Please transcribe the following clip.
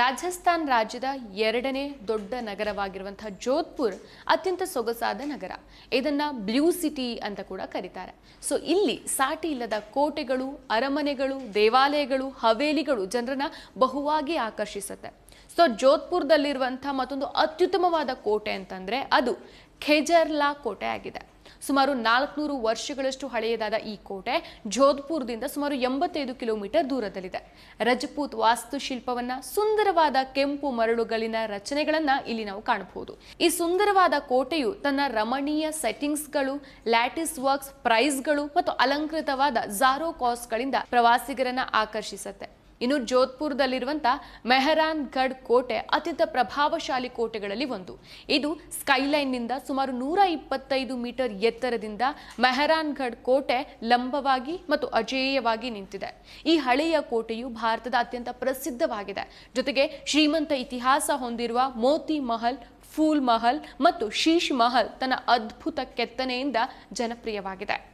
ರಾಜಸ್ಥಾನ್ ರಾಜ್ಯದ ಎರಡನೇ ದೊಡ್ಡ ನಗರವಾಗಿರುವಂತಹ ಜೋಧ್ಪುರ್ ಅತ್ಯಂತ ಸೊಗಸಾದ ನಗರ. ಇದನ್ನ ಬ್ಲೂ ಸಿಟಿ ಅಂತ ಕೂಡ ಕರೀತಾರೆ. ಸೊ ಇಲ್ಲಿ ಸಾಟಿ ಇಲ್ಲದ ಕೋಟೆಗಳು, ಅರಮನೆಗಳು, ದೇವಾಲಯಗಳು, ಹವೇಲಿಗಳು ಜನರನ್ನ ಬಹುವಾಗಿ ಆಕರ್ಷಿಸುತ್ತೆ. ಸೊ ಜೋಧ್ಪುರದಲ್ಲಿರುವಂಥ ಮತ್ತೊಂದು ಅತ್ಯುತ್ತಮವಾದ ಕೋಟೆ ಅಂತಂದ್ರೆ ಅದು ಖೇಜರ್ಲಾ ಕೋಟೆ ಆಗಿದೆ. ಸುಮಾರು ನಾಲ್ಕುನೂರು ವರ್ಷಗಳಷ್ಟು ಹಳೆಯದಾದ ಈ ಕೋಟೆ ಜೋಧ್ಪುರದಿಂದ ಸುಮಾರು ಎಂಬತ್ತೈದು ಕಿಲೋಮೀಟರ್ ದೂರದಲ್ಲಿದೆ. ರಜಪೂತ್ ವಾಸ್ತುಶಿಲ್ಪವನ್ನ, ಸುಂದರವಾದ ಕೆಂಪು ಮರಳುಗಳಿನ ರಚನೆಗಳನ್ನ ಇಲ್ಲಿ ನಾವು ಕಾಣಬಹುದು. ಈ ಸುಂದರವಾದ ಕೋಟೆಯು ತನ್ನ ರಮಣೀಯ ಸೆಟ್ಟಿಂಗ್ಸ್ಗಳು, ಲ್ಯಾಟಿಸ್ ವರ್ಕ್ಸ್, ಪ್ರೈಸ್ಗಳು ಮತ್ತು ಅಲಂಕೃತವಾದ ಝಾರೋ ಕಾಸ್ಗಳಿಂದ ಪ್ರವಾಸಿಗರನ್ನ ಆಕರ್ಷಿಸುತ್ತೆ. ಇನ್ನು ಜೋಧ್ಪುರದಲ್ಲಿರುವಂಥ ಮೆಹರಾನ್ಗಢ್ ಕೋಟೆ ಅತ್ಯಂತ ಪ್ರಭಾವಶಾಲಿ ಕೋಟೆಗಳಲ್ಲಿ ಒಂದು. ಇದು ಸ್ಕೈಲೈನ್ನಿಂದ ಸುಮಾರು ನೂರ ಇಪ್ಪತ್ತೈದು ಮೀಟರ್ ಎತ್ತರದಿಂದ ಮೆಹರಾನ್ಗಢ್ ಕೋಟೆ ಲಂಬವಾಗಿ ಮತ್ತು ಅಜೇಯವಾಗಿ ನಿಂತಿದೆ. ಈ ಹಳೆಯ ಕೋಟೆಯು ಭಾರತದ ಅತ್ಯಂತ ಪ್ರಸಿದ್ಧವಾಗಿದೆ. ಜೊತೆಗೆ ಶ್ರೀಮಂತ ಇತಿಹಾಸ ಹೊಂದಿರುವ ಮೋತಿ ಮಹಲ್, ಫೂಲ್ ಮಹಲ್ ಮತ್ತು ಶೀಶ್ ಮಹಲ್ ತನ್ನ ಅದ್ಭುತ ಕೆತ್ತನೆಯಿಂದ ಜನಪ್ರಿಯವಾಗಿದೆ.